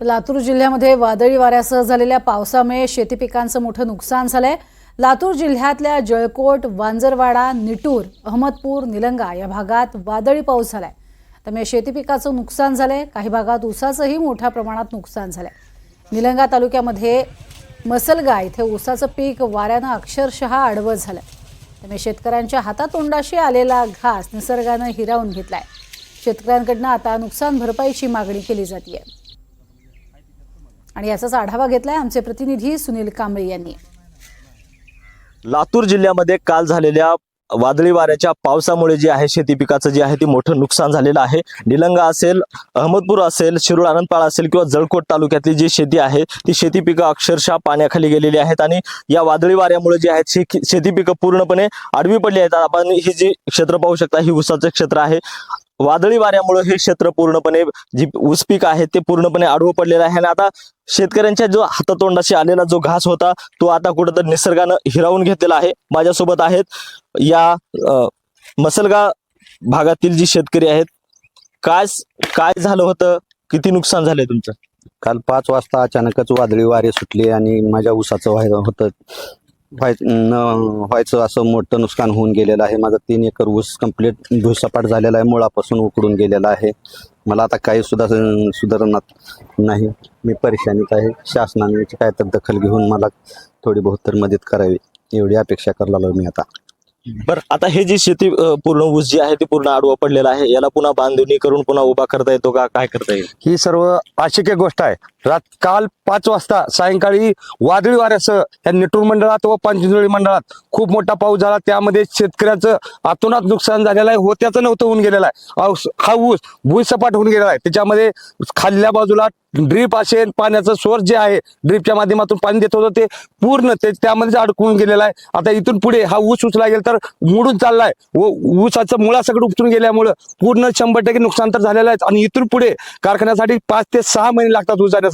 तर लातूर जिल्ह्यामध्ये वादळी वाऱ्यासह झालेल्या पावसामुळे शेती पिकांचं मोठं नुकसान झालंय. लातूर जिल्ह्यातल्या जळकोट वांजरवाडा निटूर अहमदपूर निलंगा या भागात वादळी पाऊस झालाय. त्यामुळे शेती पिकाचं नुकसान झालंय. काही भागात ऊसाचंही मोठ्या प्रमाणात नुकसान झालंय. निलंगा तालुक्यामध्ये मसलगा इथे ऊसाचं पीक वाऱ्यानं अक्षरशः आडवं झालं त्यामुळे शेतकऱ्यांच्या हातातोंडाशी आलेला घास निसर्गानं हिरावून घेतलाय. शेतकऱ्यांकडनं आता नुकसान भरपाईची मागणी केली जाते आणि याचाच आढावा घेतलाय आमचे प्रतिनिधी सुनील कांबळे यांनी. लातूर जिल्ह्यामध्ये काल झालेल्या वादळी वाऱ्याच्या पावसामुळे जे आहे शेती पिकाचं जे आहे ते मोठं नुकसान झालेलं आहे. निलंगा असेल अहमदपूर असेल शिरूळ आनंदपाळ असेल किंवा जळकोट तालुक्यातली जी शेती आहे ती शेती पिकं अक्षरशः पाण्याखाली गेलेली आहेत आणि या वादळी वाऱ्यामुळे जे आहेत शेती पिकं पूर्णपणे आडवी पडली आहेत. आपण ही जी क्षेत्र पाहू शकता ही उसाचं क्षेत्र आहे. वादळी वाऱ्यामुळे हे क्षेत्र पूर्णपणे जी ऊस पीक आहे ते पूर्णपणे आडवं पडलेलं आहे. आणि आता शेतकऱ्यांच्या जो हातातोंडाशी आलेला जो घास होता तो आता कुठंतरी निसर्गानं हिरावून घेतलेला आहे. माझ्यासोबत आहेत या मसलगा भागातील जी शेतकरी आहेत. काय काय झालं होतं? किती नुकसान झालंय तुमचं? काल पाच वाजता अचानकच वादळी वारे सुटले आणि माझ्या ऊसाचं व्हायला होतं. व्हाय न व्हायचं असं मोठं नुकसान होऊन गेलेलं आहे. माझा तीन एकर ऊस कंप्लीट भुसपाट झालेला आहे. मुळापासून उकडून गेलेला आहे. मला आता काही सुद्धा सुधारणात नाही. मी परेशानीत आहे. शासनाने याची काय तर दखल घेऊन मला थोडी बहुत तर मदत करावी. एवढी अपेक्षा करायला मी आता. बरं आता हे जी शेती पूर्ण ऊस जी आहे ती पूर्ण आडवं पडलेलं आहे. याला पुन्हा बांधणी करून पुन्हा उभा करता येतो का? काय करता येईल? ही सर्व आशिक गोष्ट आहे. रात काल पाच वाजता सायंकाळी वादळी वाऱ्यासह या नेटूर मंडळात व पंचजुळी मंडळात खूप मोठा पाऊस झाला. त्यामध्ये शेतकऱ्याचं आतोनात नुकसान झालेलं आहे. होत्याचं नव्हतं होऊन गेलेलं आहे. हा ऊस भुईसपाट होऊन गेलेला आहे. त्याच्यामध्ये खाल्ल्या बाजूला ड्रीप असेल पाण्याचं सोर्स जे आहे ड्रीपच्या माध्यमातून पाणी देत होतं ते पूर्ण ते त्यामध्येच अडकून गेलेलं आहे. आता इथून पुढे हा ऊस उचला गेला तर मोडून चाललाय. व ऊसाचं मुळा सगळं उपटून गेल्यामुळं पूर्ण शंभर टक्के नुकसान तर झालेलं आहे. आणि इथून पुढे कारखान्यासाठी पाच ते सहा महिने लागतात ऊस जाण्यासाठी.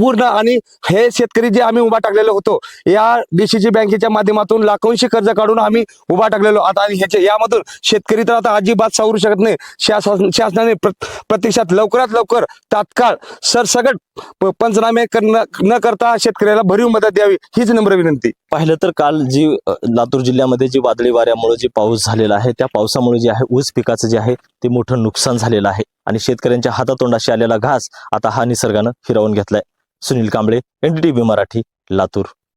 पूर्ण आणि हे शेतकरी जे आम्ही उभा टाकलेलो होतो या डीसीसी बँकेच्या माध्यमातून लाखोंशी कर्ज काढून आम्ही उभा टाकलेलो. आता आणि ह्याच्या यामधून शेतकरी तर आता अजिबात सावरू शकत नाही. शासन शासनाने प्रत्यक्षात लवकरात लवकर तात्काळ सरसगट पंचनामे न करता शेतकऱ्याला भरीव मदत द्यावी हीच नम्र विनंती. पाहिलं तर काल जी लातूर जिल्ह्यामध्ये जी वादळी वाऱ्यामुळे जी पाऊस झालेला आहे त्या पावसामुळे जे आहे ऊस पिकाचं जे आहे ते मोठं नुकसान झालेलं आहे. आणि शेतकऱ्यांच्या हातातोंडाशी आलेला घास आता हा निसर्गानं फिरवून घेतलाय. सुनील कांबळे एनडीटीव्ही मराठी लातूर.